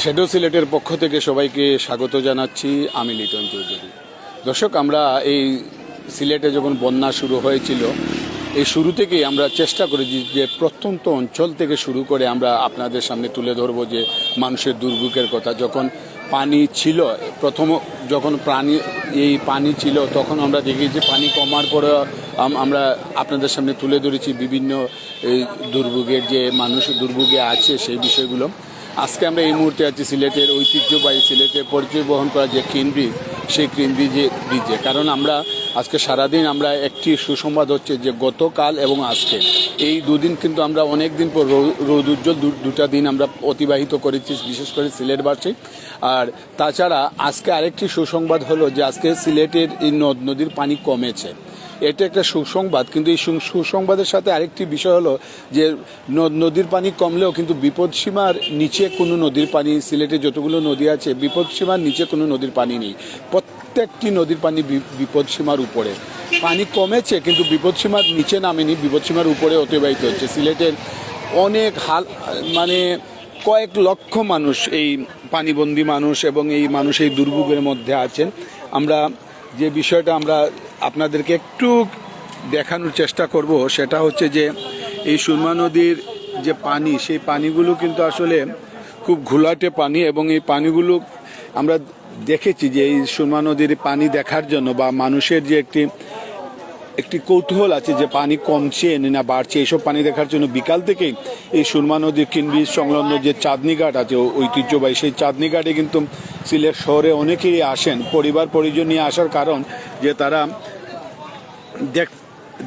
Shadow সিলেটের পক্ষ থেকে সবাইকে স্বাগত জানাচ্ছি। আমি লিটন চৌধুরী। দর্শক, আমরা এই সিলেটে যখন বন্যা শুরু হয়েছিল, এই শুরু থেকেই আমরা চেষ্টা করেছি যে প্রত্যন্ত অঞ্চল থেকে শুরু করে আমরা আপনাদের সামনে তুলে ধরবো যে মানুষের দুর্ভোগের কথা। যখন পানি ছিল, প্রথম যখন প্রাণী, এই পানি ছিল, তখন আমরা দেখি যে পানি কমার পরে আমরা আপনাদের সামনে তুলে ধরেছি বিভিন্ন এই দুর্ভোগের যে মানুষ দুর্ভোগে আছে সেই বিষয়গুলো। আজকে আমরা এই মুহূর্তে আছি সিলেটের ঐতিহ্যবাহী সিলেটের পরিচয় বহন করা যে ক্রিন সেই ক্রিন ব্রিজে। কারণ আমরা আজকে সারাদিন আমরা একটি সুসংবাদ হচ্ছে যে গতকাল এবং আজকে। এই দুদিন কিন্তু আমরা অনেক দিন পর রৌদ উজ্জ্বল দুটা দিন আমরা অতিবাহিত করেছি, বিশেষ করে সিলেট সিলেটবাসী আর তাছাড়া আজকে আরেকটি সুসংবাদ হলো যে আজকে সিলেটের এই নদ নদীর পানি কমেছে। এটা একটা সুসংবাদ। কিন্তু এই সুসংবাদের সাথে আরেকটি বিষয় হলো যে নদ নদীর পানি কমলেও কিন্তু বিপদসীমার নিচে কোনো নদীর পানি, সিলেটে যতগুলো নদী আছে বিপদসীমার নিচে কোনো নদীর পানি নেই। প্রত্যেকটি নদীর পানি বিপদসীমার উপরে। পানি কমেছে, কিন্তু বিপদসীমার নিচে নামেনি বিপদসীমার উপরে অতিবাহিত হচ্ছে। সিলেটের অনেক হাল মানে কয়েক লক্ষ মানুষ এই পানিবন্দী মানুষ এবং এই মানুষ এই দুর্ভোগের মধ্যে আছেন। আমরা যে বিষয়টা আমরা আপনাদেরকে একটু দেখানোর চেষ্টা করব, সেটা হচ্ছে যে এই সুরমা নদীর যে পানি, সেই পানিগুলো কিন্তু আসলে খুব ঘোলাটে পানি এবং এই পানিগুলো আমরা দেখেছি যে এই সুরমা নদীর পানি দেখার জন্য বা মানুষের যে একটি একটি কৌতূহল আছে যে পানি কমছে না বাড়ছে। এসব পানি দেখার জন্য বিকাল থেকেই এই সুরমা নদীর কিনবিজ সংলগ্ন যে চাঁদনি ঘাট আছে ঐতিহ্যবাহী সেই চাঁদনি ঘাটে কিন্তু সিলেট শহরে অনেকেই আসেন। পরিবার পরিজন নিয়ে আসার কারণ যে তারা দেখ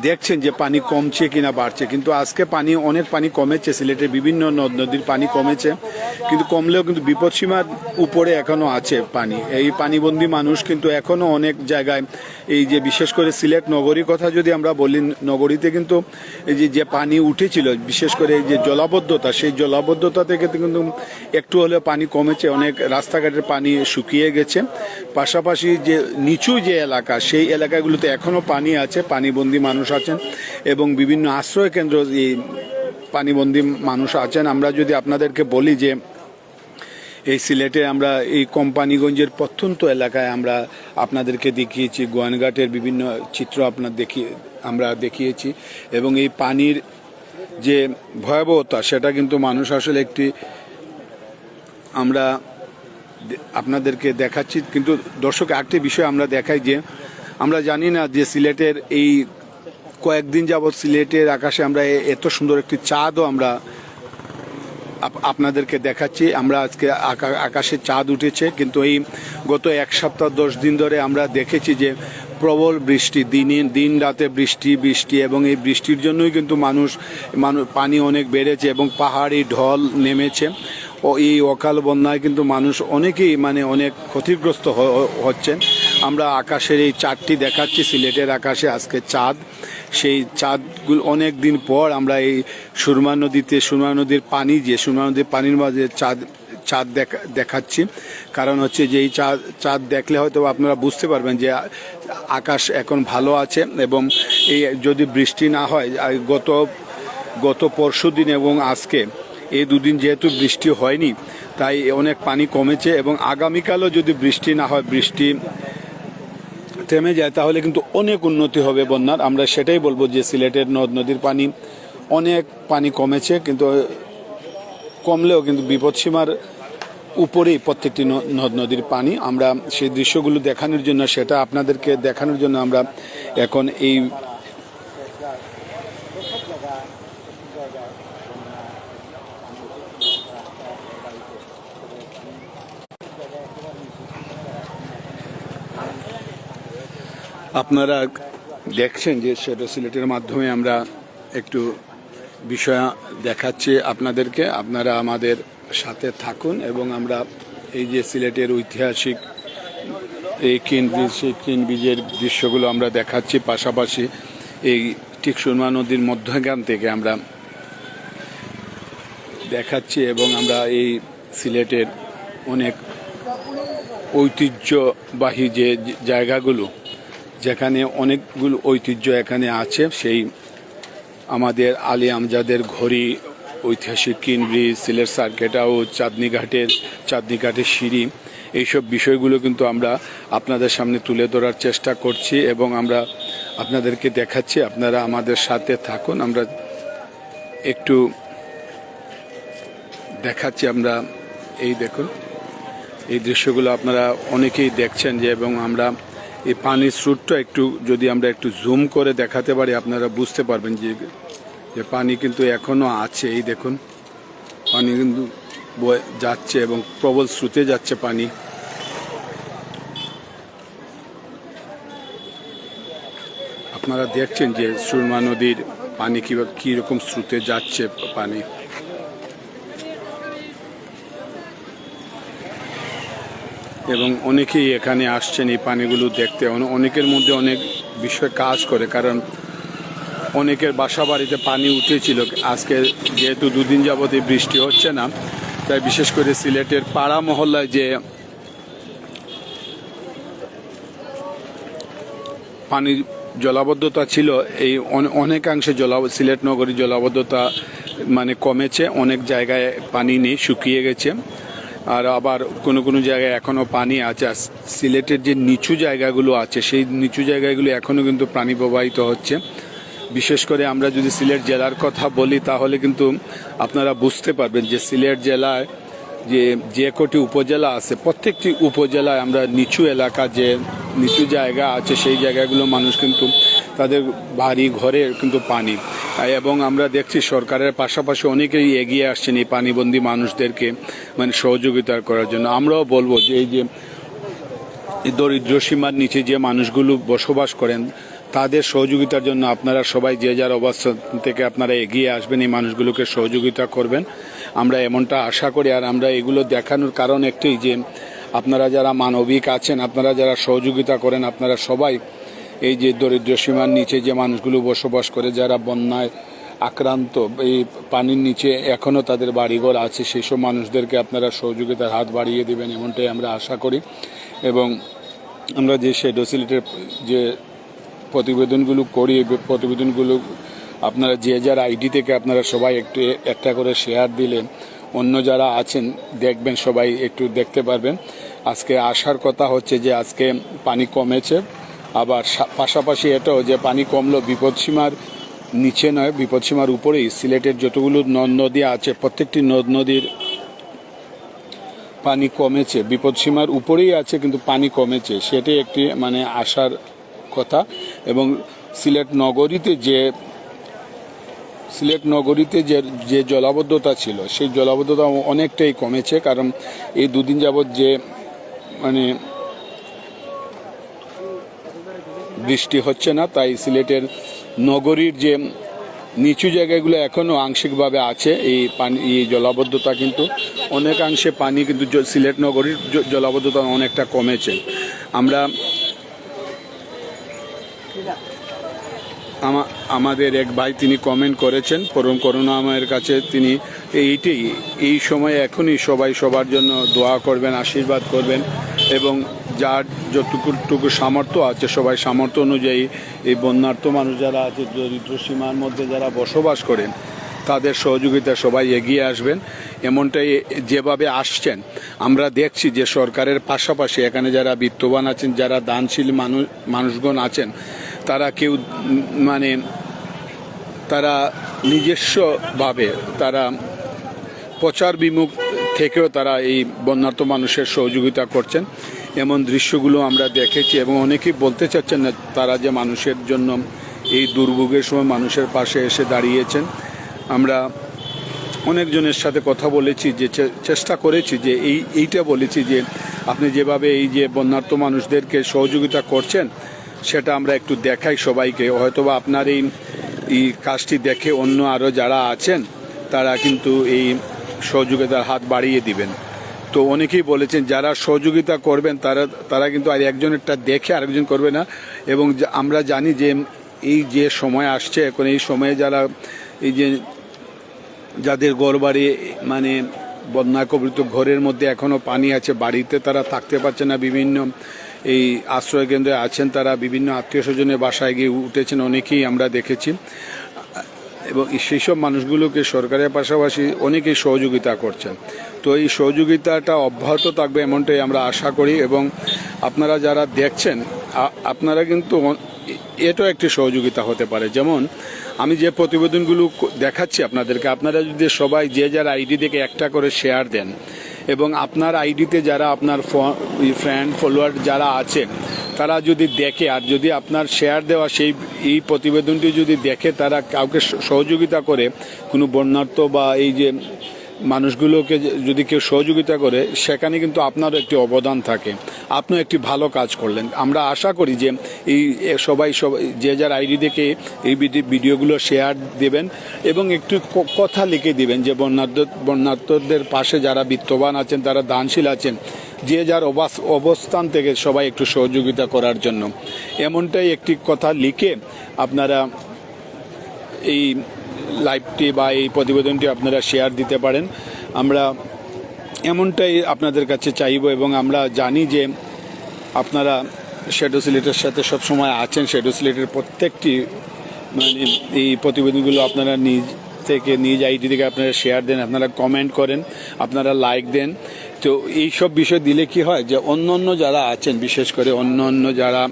দেখছেন যে পানি কমছে কিনা বাড়ছে, কিন্তু আজকে পানি, অনেক পানি কমেছে, সিলেটের বিভিন্ন নদ নদীর পানি কমেছে, কিন্তু কমলেও কিন্তু বিপদসীমার উপরে এখনও আছে পানি। এই পানিবন্দী মানুষ কিন্তু এখনও অনেক জায়গায়, এই যে বিশেষ করে সিলেট নগরীর কথা যদি আমরা বলি, নগরীতে কিন্তু এই যে যে পানি উঠেছিল, বিশেষ করে এই যে জলাবদ্ধতা, সেই জলাবদ্ধতা থেকে কিন্তু একটু হলেও পানি কমেছে, অনেক রাস্তাঘাটের পানি শুকিয়ে গেছে। পাশাপাশি যে নিচু যে এলাকা, সেই এলাকাগুলোতে এখনও পানি আছে, পানিবন্দী মানুষ আছেন এবং বিভিন্ন আশ্রয় কেন্দ্র এই পানিবন্দী মানুষ আছেন। আমরা যদি আপনাদেরকে বলি যে এই সিলেটে আমরা এই কোম্পানিগঞ্জের প্রত্যন্ত এলাকায় আমরা আপনাদেরকে দেখিয়েছি, গোয়ানঘাটের বিভিন্ন চিত্র আপনার দেখিয়ে আমরা দেখিয়েছি এবং এই পানির যে ভয়াবহতা সেটা কিন্তু মানুষ আসলে একটি আমরা আপনাদেরকে দেখাচ্ছি। কিন্তু দর্শক, আরেকটি বিষয় আমরা দেখাই যে আমরা জানি না যে সিলেটের এই কয়েকদিন যাবৎ সিলেটের আকাশে আমরা এত সুন্দর একটি চাঁদও আমরা আপনাদেরকে দেখাচ্ছি। আমরা আজকে আকা- আকাশে চাঁদ উঠেছে, কিন্তু এই গত এক সপ্তাহ, দশ দিন ধরে আমরা দেখেছি যে প্রবল বৃষ্টি, দিনে দিন রাতে বৃষ্টি বৃষ্টি এবং এই বৃষ্টির জন্যই কিন্তু মানুষ মানুষ পানি অনেক বেড়েছে এবং পাহাড়ি ঢল নেমেছে। এই অকাল বন্যায় কিন্তু মানুষ অনেকেই মানে অনেক ক্ষতিগ্রস্ত হচ্ছেন। আমরা আকাশের এই চাঁদটি দেখাচ্ছি, সিলেটের আকাশে আজকে চাঁদ। সেই চাঁদগুলো অনেক দিন পর আমরা এই সুরমা নদীতে, সুরমা নদীর পানি যে, সুরমা নদীর পানির মাঝে চাঁদ চাঁদ দেখা, দেখাচ্ছি। কারণ হচ্ছে যে এই চাঁদ চাঁদ দেখলে হয়তো আপনারা বুঝতে পারবেন যে আকাশ এখন ভালো আছে এবং এই যদি বৃষ্টি না হয় গত গত পরশু দিন এবং আজকে এই দুদিন যেহেতু বৃষ্টি হয়নি, তাই অনেক পানি কমেছে এবং আগামীকালও যদি বৃষ্টি না হয়, বৃষ্টি থেমে যায়, তাহলে কিন্তু অনেক উন্নতি হবে বন্যার। আমরা সেটাই বলব যে সিলেটের নদ নদীর পানি অনেক পানি কমেছে, কিন্তু কমলেও কিন্তু বিপদসীমার উপরেই প্রত্যেকটি নদ নদীর পানি। আমরা সেই দৃশ্যগুলো দেখানোর জন্য, সেটা আপনাদেরকে দেখানোর জন্য আমরা এখন এই আপনারা দেখছেন যে সেটা সিলেটের মাধ্যমে আমরা একটু বিষয় দেখাচ্ছি আপনাদেরকে। আপনারা আমাদের সাথে থাকুন এবং আমরা এই যে সিলেটের ঐতিহাসিক এই কিন সেই কিন ব্রিজের দৃশ্যগুলো আমরা দেখাচ্ছি। পাশাপাশি এই ঠিক সুরমা নদীর মধ্যখান থেকে আমরা দেখাচ্ছি এবং আমরা এই সিলেটের অনেক ঐতিহ্যবাহী যে জায়গাগুলো যেখানে অনেকগুলো ঐতিহ্য এখানে আছে, সেই আমাদের আলী আমজাদের ঘড়ি, ঐতিহাসিক Keane bridge Sylhet circuit house Chandni ঘাটের চাঁদনি ঘাটের সিঁড়ি, এইসব বিষয়গুলো কিন্তু আমরা আপনাদের সামনে তুলে ধরার চেষ্টা করছি এবং আমরা আপনাদেরকে দেখাচ্ছি। আপনারা আমাদের সাথে থাকুন, আমরা একটু দেখাচ্ছি, আমরা এই দেখুন, এই দৃশ্যগুলো আপনারা অনেকেই দেখছেন যে, এবং আমরা এই পানির স্রোতটা একটু যদি আমরা একটু জুম করে দেখাতে পারি, আপনারা বুঝতে পারবেন যে যে পানি কিন্তু এখনও আছে। এই দেখুন, পানি কিন্তু যাচ্ছে এবং প্রবল স্রোতে যাচ্ছে পানি। আপনারা দেখছেন যে সুরমা নদীর পানি কীভাবে কীরকম স্রোতে যাচ্ছে পানি। এবং অনেকেই এখানে আসছেন এই পানিগুলো দেখতে। অনেকের মধ্যে অনেক বিষয় কাজ করে, কারণ অনেকের বাসা বাড়িতে পানি উঠেছিল। আজকে যেহেতু দুদিন যাবত এই বৃষ্টি হচ্ছে না, তাই বিশেষ করে সিলেটের পাড়া মহল্লায় যে পানির জলাবদ্ধতা ছিল, এই অনে- অনেকাংশে জলা, সিলেট নগরী জলাবদ্ধতা মানে কমেছে, অনেক জায়গায় পানি নেই, শুকিয়ে গেছে। আর আবার কোনো কোনো জায়গায় এখনও পানি আছে, আর সিলেটের যে নিচু জায়গাগুলো আছে, সেই নিচু জায়গাগুলো এখনও কিন্তু প্রাণী প্রবাহিত হচ্ছে। বিশেষ করে আমরা যদি সিলেট জেলার কথা বলি, তাহলে কিন্তু আপনারা বুঝতে পারবেন যে সিলেট জেলায় যে যে কটি উপজেলা আছে, প্রত্যেকটি উপজেলায় আমরা নিচু এলাকা যে নিচু জায়গা আছে, সেই জায়গাগুলো মানুষ কিন্তু তাদের বাড়ি ঘরে কিন্তু পানি। এবং আমরা দেখছি সরকারের পাশাপাশি অনেকেই এগিয়ে আসছেন এই পানিবন্দী মানুষদেরকে মানে সহযোগিতা করার জন্য। আমরাও বলব যে, এই যে দরিদ্র সীমার নিচে যে মানুষগুলো বসবাস করেন তাদের সহযোগিতার জন্য আপনারা সবাই যে যার অবস্থান থেকে আপনারা এগিয়ে আসবেন, এই মানুষগুলোকে সহযোগিতা করবেন। আমরা এমনটা আশা করি আর আমরা এগুলো দেখানোর কারণ একটাই যে আপনারা যারা মানবিক আছেন, আপনারা যারা সহযোগিতা করেন, আপনারা সবাই এই যে দরিদ্র সীমার নিচে যে মানুষগুলো বসবাস করে, যারা বন্যায় আক্রান্ত, এই পানির নিচে এখনও তাদের বাড়িঘর আছে, সেসব মানুষদেরকে আপনারা সহযোগিতার হাত বাড়িয়ে দেবেন, এমনটাই আমরা আশা করি। এবং আমরা যে শেডো সিলেটের যে প্রতিবেদনগুলো করি, প্রতিবেদনগুলো আপনারা যে যার আইডি থেকে আপনারা সবাই একটু একটা করে শেয়ার দিলেন, অন্য যারা আছেন দেখবেন, সবাই একটু দেখতে পারবেন। আজকে আসার কথা হচ্ছে যে আজকে পানি কমেছে, আবার পাশাপাশি এটাও যে পানি কমলো বিপদসীমার নিচে নয়, বিপদসীমার উপরেই। সিলেটের যতগুলো নদ, নদী আছে, প্রত্যেকটি নদ, নদীর পানি কমেছে, বিপদসীমার উপরেই আছে, কিন্তু পানি কমেছে। সেটাই একটি মানে আসার কথা। এবং সিলেট নগরীতে যে, সিলেট নগরীতে যে যে জলাবদ্ধতা ছিল, সেই জলাবদ্ধতা অনেকটাই কমেছে, কারণ এই দুদিন যাবৎ যে মানে বৃষ্টি হচ্ছে না, তাই সিলেটের নগরীর যে নিচু জায়গাগুলো এখনও আংশিকভাবে আছে, এই পানি, এই জলাবদ্ধতা কিন্তু অনেকাংশে পানি কিন্তু সিলেট নগরীর জলাবদ্ধতা অনেকটা কমেছে। আমরা আমা- আমাদের এক ভাই তিনি কমেন্ট করেছেন, পরম করুণাময়ের কাছে। তিনি এইটাই এই সময়ে এখনই সবাই সবার জন্য দোয়া করবেন, আশীর্বাদ করবেন এবং যার যতটুকু টুকু সামর্থ্য আছে, সবাই সামর্থ্য অনুযায়ী এই বন্যার্থ মানুষ যারা আছে, দরিদ্র সীমার মধ্যে যারা বসবাস করেন তাদের সহযোগিতা সবাই এগিয়ে আসবেন। এমনটাই যেভাবে আসছেন, আমরা দেখছি যে সরকারের পাশাপাশি এখানে যারা বিত্তবান আছেন, যারা দানশীল মানুষ মানুষগণ আছেন, তারা কেউ মানে তারা নিজস্বভাবে তারা প্রচার বিমুখ থেকেও তারা এই বন্যার্থ মানুষের সহযোগিতা করছেন। এমন দৃশ্যগুলো আমরা দেখেছি এবং অনেকেই বলতে চাচ্ছেন না তারা যে মানুষের জন্য এই দুর্ভোগের সময় মানুষের পাশে এসে দাঁড়িয়েছেন। আমরা অনেকজনের সাথে কথা বলেছি, যে চেষ্টা করেছি যে এই, এইটা বলেছি যে আপনি যেভাবে এই যে বন্যার্থ মানুষদেরকে সহযোগিতা করছেন, সেটা আমরা একটু দেখাই সবাইকে। হয়তোবা আপনার এই এই কাজটি দেখে অন্য আরও যারা আছেন, তারা কিন্তু এই সহযোগিতার হাত বাড়িয়ে দিবেন। তো অনেকেই বলেছেন, যারা সহযোগিতা করবেন, তারা তারা কিন্তু আর একজনেরটা দেখে আরেকজন করবে না। এবং আমরা জানি যে এই যে সময় আসছে, এখন এই সময়ে যারা এই যে যাদের ঘর বাড়ি মানে বন্যা কবলিত ঘরের মধ্যে এখনও পানি আছে, বাড়িতে তারা থাকতে পারছে না। বিভিন্ন এই আশ্রয় কেন্দ্রে আছেন তারা, বিভিন্ন আত্মীয় স্বজনের বাসায় গিয়ে উঠেছেন, অনেকেই আমরা দেখেছি। এবং সেই সব মানুষগুলোকে সরকারের পাশাপাশি অনেকেই সহযোগিতা করছেন। তো এই সহযোগিতাটা অব্যাহত থাকবে এমনটাই আমরা আশা করি। এবং আপনারা যারা দেখছেন আপনারা কিন্তু এটাও একটি সহযোগিতা হতে পারে। যেমন, আমি যে প্রতিবেদনগুলো দেখাচ্ছি আপনাদেরকে, আপনারা যদি সবাই যে যার আইডি থেকে একটা করে শেয়ার দেন এবং আপনার আইডিতে যারা আপনার ফ্রেন্ড, ফলোয়ার যারা আছে, তারা যদি দেখে আর যদি আপনার শেয়ার দেওয়া সেই, এই প্রতিবেদনটি যদি দেখে তারা কাউকে সহযোগিতা করে, কোনো বন্যার্থ বা এই যে মানুষগুলোকে যদি কেউ সহযোগিতা করে, সেখানে কিন্তু আপনারও একটি অবদান থাকে। আপনিও একটি ভালো কাজ করলেন। আমরা আশা করি যে এই সবাই সবাই যে যার আইডি থেকে এই ভিডিওগুলো শেয়ার দেবেন এবং একটু কথা লিখে দিবেন যে বন্যার্থ, বন্যার্থদের পাশে যারা বিত্তবান আছেন, তারা দানশীল আছেন, যে যার অবাস- অবস্থান থেকে সবাই একটু সহযোগিতা করার জন্য। এমনটাই একটি কথা লিখে আপনারা এই লাইভটি বা এই প্রতিবেদনটি আপনারা শেয়ার দিতে পারেন। আমরা এমনটাই আপনাদের কাছে চাইব এবং আমরা জানি যে আপনারা শ্যাডো সিলেটের সাথে সবসময় আছেন। শ্যাডো সিলেটের প্রত্যেকটি মানে এই প্রতিবেদনগুলো আপনারা নিজ থেকে, নিজ আইডি থেকে আপনারা শেয়ার দেন, আপনারা কমেন্ট করেন, আপনারা লাইক দেন। তো এই সব বিষয় দিলে কি হয় যে অন্য অন্য যারা আছেন, বিশেষ করে অন্য অন্য যারা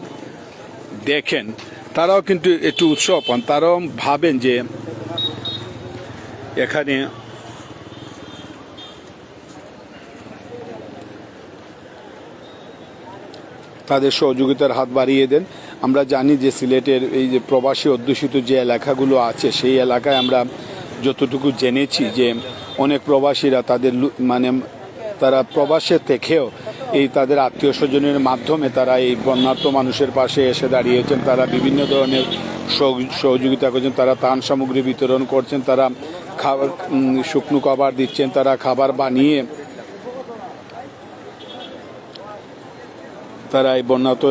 দেখেন, তারাও কিন্তু একটু উৎসব পান তারাও ভাবেন যে এখানে তাদের সহযোগিতার হাত বাড়িয়ে দেন। আমরা জানি যে সিলেটের এই যে প্রবাসী অধ্যুষিত যে এলাকাগুলো আছে, সেই এলাকায় আমরা যতটুকু জেনেছি যে অনেক প্রবাসীরা তাদের মানে তারা প্রবাসে থেকেও এই তাদের আত্মীয় স্বজনের মাধ্যমে তারা এই বন্যার্থ মানুষের পাশে এসে দাঁড়িয়েছেন। তারা বিভিন্ন ধরনের সহযোগিতা করছেন, তারা ত্রাণ সামগ্রী বিতরণ করছেন, তারা খাবার শুকনো খাবার দিচ্ছেন তারা, খাবার বানিয়ে তারা এই বন্যাত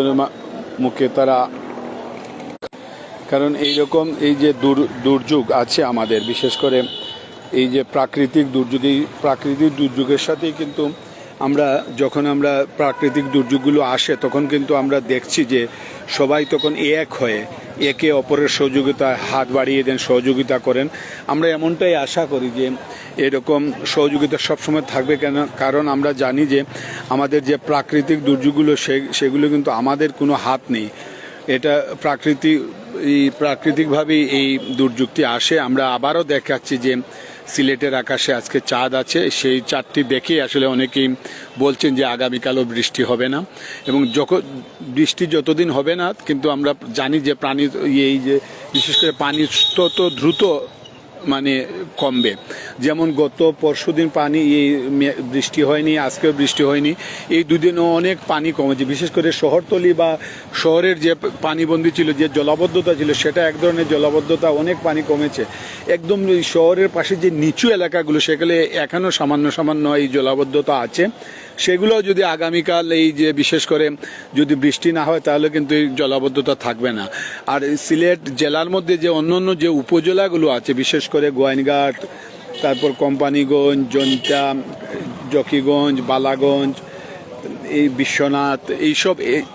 মুখে তারা কারণ এই রকম এই যে দুর- দুর্যোগ আছে আমাদের, বিশেষ করে এই যে প্রাকৃতিক দুর্যোগ প্রাকৃতিক দুর্যোগের সাথেই কিন্তু আমরা যখন আমরা প্রাকৃতিক দুর্যোগগুলো আসে, তখন কিন্তু আমরা দেখছি যে সবাই তখন এক হয়ে একে অপরের সহযোগিতায় হাত বাড়িয়ে দেন, সহযোগিতা করেন। আমরা এমনটাই আশা করি যে এরকম সহযোগিতা সবসময় থাকবে কেন, কারণ আমরা জানি যে আমাদের যে প্রাকৃতিক দুর্যোগগুলো সেগুলো কিন্তু আমাদের কোনো হাত নেই। এটা প্রাকৃতিক প্রাকৃতিকভাবেই এই দুর্যোগটি আসে। আমরা আবারও দেখাচ্ছি যে সিলেটের আকাশে আজকে চাঁদ আছে। সেই চাঁদটি দেখে আসলে অনেকেই বলছেন যে আগামীকালও বৃষ্টি হবে না। এবং যখন বৃষ্টি যতদিন হবে না, কিন্তু আমরা জানি যে প্রাণী এই যে বিশেষ করে পানি তো দ্রুত মানে কমবে। যেমন গত পরশুদিন পানি এই বৃষ্টি হয়নি, আজকেও বৃষ্টি হয়নি। এই দুদিনও অনেক পানি কমেছে। বিশেষ করে শহরতলি বা শহরের যে পানিবন্দি ছিল, যে জলাবদ্ধতা ছিল, সেটা এক ধরনের জলাবদ্ধতা অনেক পানি কমেছে। একদম শহরের পাশে যে নিচু এলাকাগুলো, সেখানে এখনও সামান্য সামান্য এই জলাবদ্ধতা আছে। সেগুলো যদি আগামীকাল এই যে বিশেষ করে যদি বৃষ্টি না হয়, তাহলে কিন্তু এই জলাবদ্ধতা থাকবে না। আর সিলেট জেলার মধ্যে যে অন্য অন্য যে উপজেলাগুলো আছে, বিশেষ করে গোয়াইনঘাট, তারপর কোম্পানিগঞ্জ, জন্তা, জকিগঞ্জ, বালাগঞ্জ এই বিশ্বনাথ, এইসব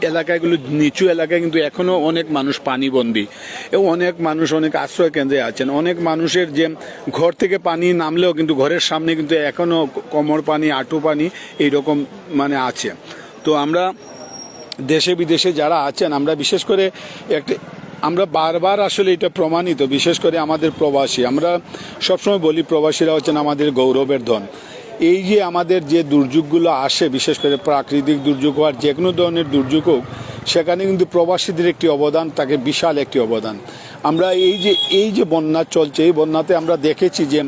এলাকাগুলো নিচু এলাকায় কিন্তু এখনও অনেক মানুষ পানিবন্দী এবং অনেক মানুষ অনেক আশ্রয় কেন্দ্রে আছেন। অনেক মানুষের যে ঘর থেকে পানি নামলেও কিন্তু ঘরের সামনে কিন্তু এখনও কোমর পানি, আঁটু পানি এইরকম মানে আছে। তো আমরা দেশে বিদেশে যারা আছেন, আমরা বিশেষ করে একটা, আমরা বারবার আসলে এটা প্রমাণিত, বিশেষ করে আমাদের প্রবাসী। আমরা সবসময় বলি প্রবাসীরা হচ্ছেন আমাদের গৌরবের ধন। এই যে আমাদের যে দুর্যোগগুলো আসে, বিশেষ করে প্রাকৃতিক দুর্যোগ আর যে কোনো ধরনের দুর্যোগ হোক, সেখানে কিন্তু প্রবাসীদের একটি অবদান, তাকে বিশাল একটি অবদান। আমরা এই যে এই যে বন্যা চলছে, এই বন্যাতে আমরা দেখেছি যে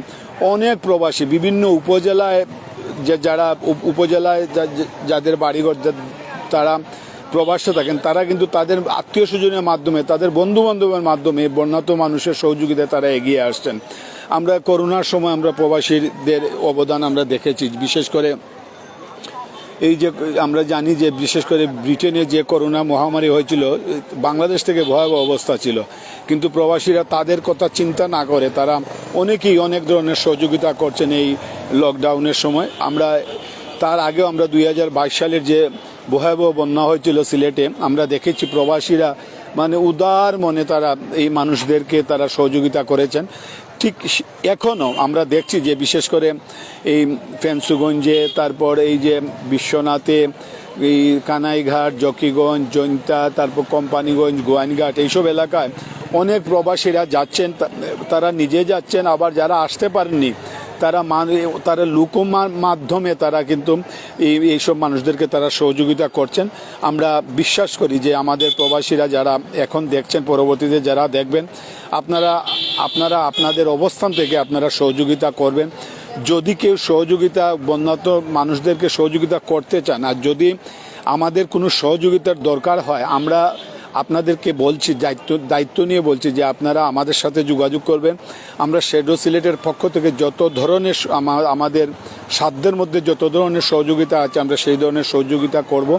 অনেক প্রবাসী বিভিন্ন উপজেলায়, যে যারা উপজেলায় যাদের বাড়িঘর তারা প্রবাসে থাকেন, তারা কিন্তু তাদের আত্মীয় স্বজনের মাধ্যমে, তাদের বন্ধু বান্ধবের মাধ্যমে বন্যাত মানুষের সহযোগিতায় তারা এগিয়ে আসছেন। আমরা করোনার সময় আমরা প্রবাসীদের অবদান আমরা দেখেছি, বিশেষ করে এই যে আমরা জানি যে বিশেষ করে ব্রিটেনে যে করোনা মহামারী হয়েছিল, বাংলাদেশ থেকে ভয়াবহ অবস্থা ছিল। কিন্তু প্রবাসীরা তাদের কথা চিন্তা না করে, তারা অনেকেই অনেক ধরনের সহযোগিতা করছেন এই লকডাউনের সময়। আমরা, তার আগেও আমরা দুই হাজার বাইশ সালের যে ভয়াবহ বন্যা হয়েছিল সিলেটে। আমরা দেখেছি প্রবাসীরা মানে উদার মনে তারা এই মানুষদেরকে তারা সহযোগিতা করেছেন। ঠিক এখনও আমরা দেখছি যে বিশেষ করে এই ফেন্সুগঞ্জে, তারপর এই যে বিশ্বনাথে, এই কানাইঘাট, জকিগঞ্জ, জৈন্তা, তারপর কোম্পানিগঞ্জ গোয়াইনঘাট এইসব এলাকায় অনেক প্রবাসীরা যাচ্ছেন তারা নিজে যাচ্ছেন, আবার যারা আসতে পারেননি তারা তারা লুকোমার মাধ্যমে তারা কিন্তু এই এইসব মানুষদেরকে তারা সহযোগিতা করছেন। আমরা বিশ্বাস করি যে আমাদের প্রবাসীরা যারা এখন দেখছেন, পরবর্তীতে যারা দেখবেন, আপনারা আপনারা আপনাদের অবস্থান থেকে আপনারা সহযোগিতা করবেন। যদি কেউ সহযোগিতা, বন্যাত মানুষদেরকে সহযোগিতা করতে চান, আর যদি আমাদের কোনো সহযোগিতার দরকার হয়, আমরা আপনাদেরকে বলছি, দায়িত্ব দায়িত্ব নিয়ে বলছি যে আপনারা আমাদের সাথে যোগাযোগ করবেন। আমরা শেডো সিলেটের পক্ষ থেকে যত ধরনের আমাদের সাধ্যের মধ্যে যত ধরনের সহযোগিতা আছে, আমরা সেই ধরনের সহযোগিতা করব।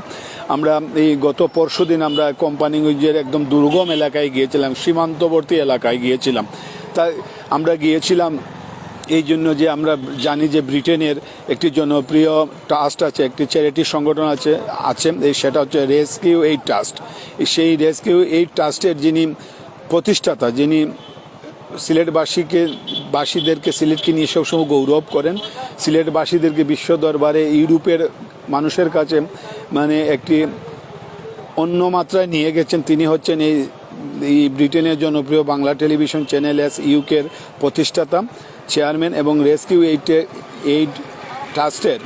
আমরা এই গত পরশু দিন আমরা কোম্পানিগঞ্জের একদম দুর্গম এলাকায় গিয়েছিলাম, সীমান্তবর্তী এলাকায় গিয়েছিলাম। তাই আমরা গিয়েছিলাম এই জন্য যে আমরা জানি যে ব্রিটেনের একটি জনপ্রিয় ট্রাস্ট আছে, একটি চ্যারিটি সংগঠন আছে আছে, এই সেটা হচ্ছে রেস্কিউ এইড ট্রাস্ট। সেই রেস্কিউ এইড ট্রাস্টের যিনি প্রতিষ্ঠাতা, যিনি সিলেটবাসীকে, বাসীদেরকে সিলেটকে নিয়ে সবসময় গৌরব করেন, সিলেটবাসীদেরকে বিশ্ব দরবারে ইউরোপের মানুষের কাছে মানে একটি অন্য মাত্রায় নিয়ে গেছেন। তিনি হচ্ছেন এই এই ব্রিটেনের জনপ্রিয় বাংলা টেলিভিশন চ্যানেল এস ইউকের প্রতিষ্ঠাতা। চেয়ারম্যান এবং রেস্কিউ এইটে এইড ট্রাস্টের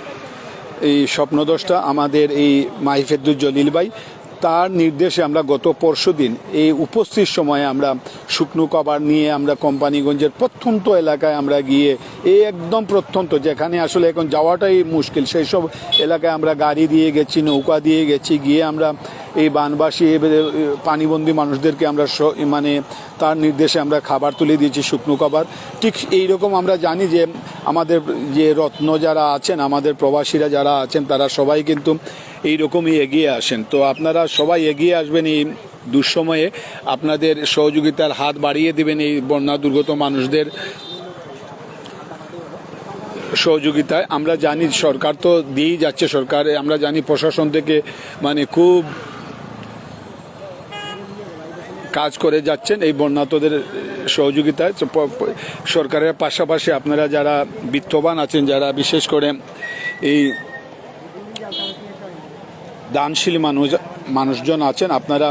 এই স্বপ্নদোষটা আমাদের এই মাহিফেদ্দুজ্জলিল ভাই তার নির্দেশে আমরা গত পরশু দিন এই উপস্থিত সময়ে আমরা শুকনো কভার নিয়ে আমরা কোম্পানিগঞ্জের প্রত্যন্ত এলাকায় আমরা গিয়ে এই একদম প্রত্যন্ত, যেখানে আসলে এখন যাওয়াটাই মুশকিল, সেই সব এলাকায় আমরা গাড়ি দিয়ে গেছি, নৌকা দিয়ে গেছি, গিয়ে আমরা এই বানবাসী পানিবন্দী মানুষদেরকে আমরা মানে তার নির্দেশে আমরা খাবার তুলে দিয়েছি, শুকনো খাবার ঠিক এই রকম আমরা জানি যে আমাদের যে রত্ন যারা আছেন, আমাদের প্রবাসীরা যারা আছেন, তারা সবাই কিন্তু এই রকমই এগিয়ে আসেন। তো আপনারা সবাই এগিয়ে আসবেন এই দুঃসময়ে। আপনাদের সহযোগিতার হাত বাড়িয়ে দিবেন এই বন্যা দুর্গত মানুষদের সহযোগিতায়। আমরা জানি সরকার তো দিয়েই যাচ্ছে সরকার। আমরা জানি প্রশাসন থেকে মানে খুব কাজ করে যাচ্ছেন এই বন্যাতদের সহযোগিতায়। সরকারের পাশাপাশি আপনারা যারা বিত্তবান আছেন, যারা বিশেষ করে এই দানশীল মানুষ মানুষজন আছেন, আপনারা,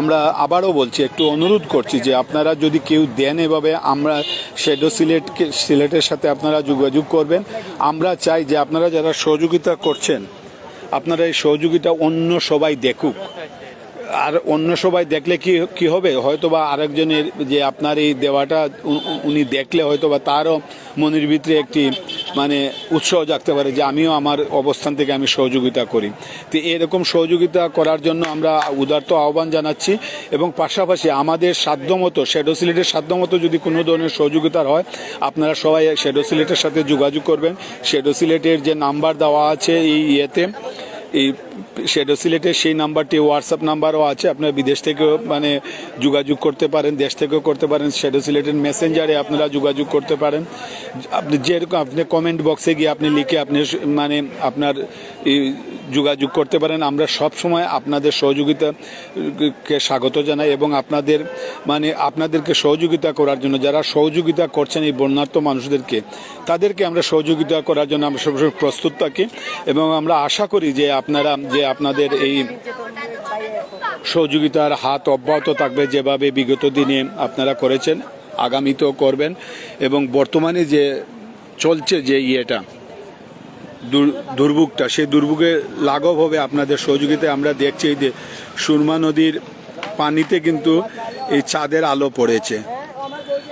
আমরা আবারও বলছি, একটু অনুরোধ করছি যে আপনারা যদি কেউ দেন এভাবে, আমরা শেডো সিলেটকে সিলেটের সাথে আপনারা যোগাযোগ করবেন। আমরা চাই যে আপনারা যারা সহযোগিতা করছেন, আপনারা এই সহযোগিতা অন্য সবাই দেখুক। আর অন্য সবাই দেখলে কি কি হবে? হয়তো বা আরেকজনের যে আপনার এই দেওয়াটা উনি দেখলে হয়তো বা তারও মনের ভিতরে একটি মানে উৎসাহ জাগতে পারে যে আমিও আমার অবস্থান থেকে আমি সহযোগিতা করি। তো এরকম সহযোগিতা করার জন্য আমরা উদার্ত আহ্বান জানাচ্ছি এবং পাশাপাশি আমাদের সাধ্যমতো শ্যাডো সিলেটের সাধ্যমতো যদি কোনো ধরনের সহযোগিতার হয়, আপনারা সবাই শ্যাডো সিলেটের সাথে যোগাযোগ করবেন। শ্যাডো সিলেটের যে নাম্বার দেওয়া আছে এই ইয়েতে এই শেডো সিলেটের সেই নাম্বারটি হোয়াটসঅ্যাপ নাম্বারও আছে। আপনারা বিদেশ থেকেও মানে যোগাযোগ করতে পারেন, দেশ থেকেও করতে পারেন। শেডো সিলেটের মেসেঞ্জারে আপনারা যোগাযোগ করতে পারেন। আপনি যেরকম, আপনি কমেন্ট বক্সে গিয়ে আপনি লিখে আপনি মানে আপনার যোগাযোগ করতে পারেন। আমরা সব সময় আপনাদের সহযোগিতা কে স্বাগত জানাই এবং আপনাদের মানে আপনাদেরকে সহযোগিতা করার জন্য, যারা সহযোগিতা করছেন এই বন্যার্থ মানুষদেরকে, তাদেরকে আমরা সহযোগিতা করার জন্য আমরা সবসময় প্রস্তুত থাকি এবং আমরা আশা করি যে আপনারা, যে আপনাদের এই সহযোগিতার হাত অব্যাহত থাকবে যেভাবে বিগত দিনে আপনারা করেছেন, আগামীতেও করবেন এবং বর্তমানে যে চলছে যে ইয়েটা, দুর- দুর্ভোগটা, সেই দুর্ভোগে লাঘব হবে আপনাদের সহযোগিতায়। আমরা দেখছি যে সুরমা নদীর পানিতে কিন্তু এই চাঁদের আলো পড়েছে।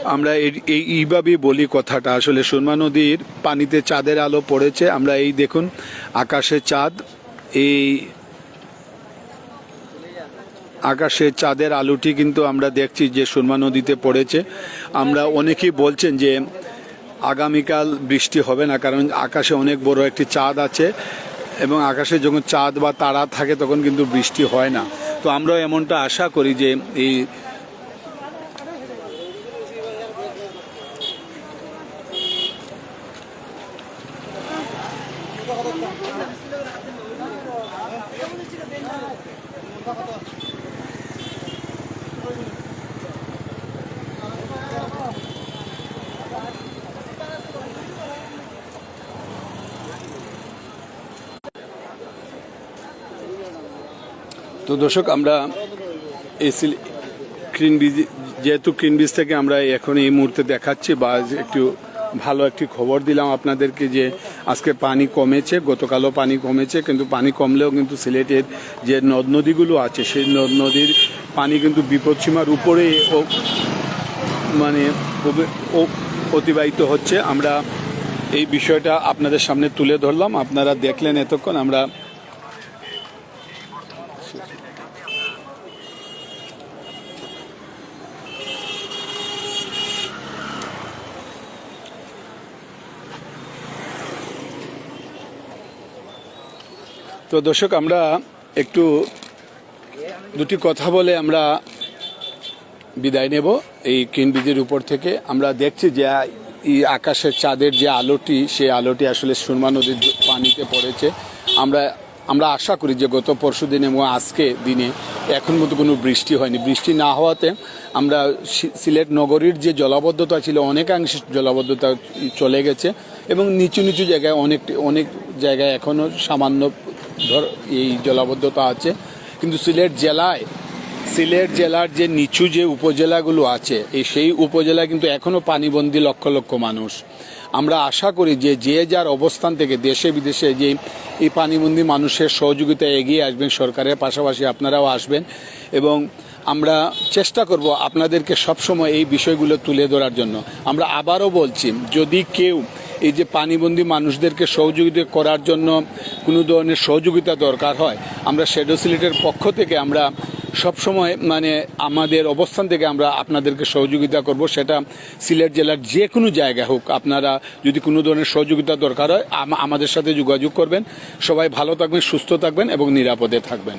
আমরা এই- এই এইভাবেই বলি কথাটা। আসলে সুরমা নদীর পানিতে চাঁদের আলো পড়েছে। আমরা এই দেখুন আকাশে চাঁদ এই আকাশে চাঁদের আলোটি কিন্তু আমরা দেখছি যে সুরমা নদীতে পড়েছে। আমরা অনেকেই বলছেন যে আগামীকাল বৃষ্টি হবে না, কারণ আকাশে অনেক বড় একটি চাঁদ আছে এবং আকাশে যখন চাঁদ বা তারা থাকে তখন কিন্তু বৃষ্টি হয় না। তো আমরা এমনটা আশা করি যে এই তো দর্শক, আমরা এই ক্রিন বীজ, যেহেতু ক্রিন বীজ থেকে আমরা এখন এই মুহূর্তে দেখাচ্ছি বা একটু ভালো একটি খবর দিলাম আপনাদেরকে যে আজকে পানি কমেছে, গতকালও পানি কমেছে, কিন্তু পানি কমলেও কিন্তু সিলেটের যে নদ নদীগুলো আছে, সেই নদ নদীর পানি কিন্তু বিপদসীমার উপরে মানে অতিবাহিত হচ্ছে। আমরা এই বিষয়টা আপনাদের সামনে তুলে ধরলাম। আপনারা দেখলেন এতক্ষণ, আমরা তো দর্শক, আমরা একটু দুটি কথা বলে আমরা বিদায় নেব। এই কিনবিজের উপর থেকে আমরা দেখছি যে, এই আকাশের চাঁদের যে আলোটি, সেই আলোটি আসলে সুরমা নদীর পানিতে পড়েছে। আমরা আমরা আশা করি যে গত পরশু দিনে এবং আজকে দিনে এখন মতো কোনো বৃষ্টি হয়নি। বৃষ্টি না হওয়াতে আমরা সিলেট নগরীর যে জলাবদ্ধতা ছিল, অনেকাংশে জলাবদ্ধতা চলে গেছে এবং নিচু নিচু জায়গায় অনেক অনেক জায়গায় এখনও সামান্য ধর, এই জলাবদ্ধতা আছে। কিন্তু সিলেট জেলায়, সিলেট জেলার যে নিচু যে উপজেলাগুলো আছে, এই সেই উপজেলায় কিন্তু এখনও পানিবন্দী লক্ষ লক্ষ মানুষ। আমরা আশা করি যে যে যার অবস্থান থেকে দেশে বিদেশে যে এই পানিবন্দী মানুষের সহযোগিতায় এগিয়ে আসবেন সরকারের পাশাপাশি আপনারাও আসবেন এবং আমরা চেষ্টা করব আপনাদেরকে সবসময় এই বিষয়গুলো তুলে ধরার জন্য। আমরা আবারও বলছি, যদি কেউ এই যে পানিবন্দী মানুষদেরকে সহযোগিতা করার জন্য কোনো ধরনের সহযোগিতা দরকার হয়, আমরা শেডো সিলেটের পক্ষ থেকে আমরা সবসময় মানে আমাদের অবস্থান থেকে আমরা আপনাদেরকে সহযোগিতা করব। সেটা সিলেট জেলার যে কোনো জায়গা হোক, আপনারা যদি কোনো ধরনের সহযোগিতা দরকার হয় আমাদের সাথে যোগাযোগ করবেন। সবাই ভালো থাকবেন, সুস্থ থাকবেন এবং নিরাপদে থাকবেন।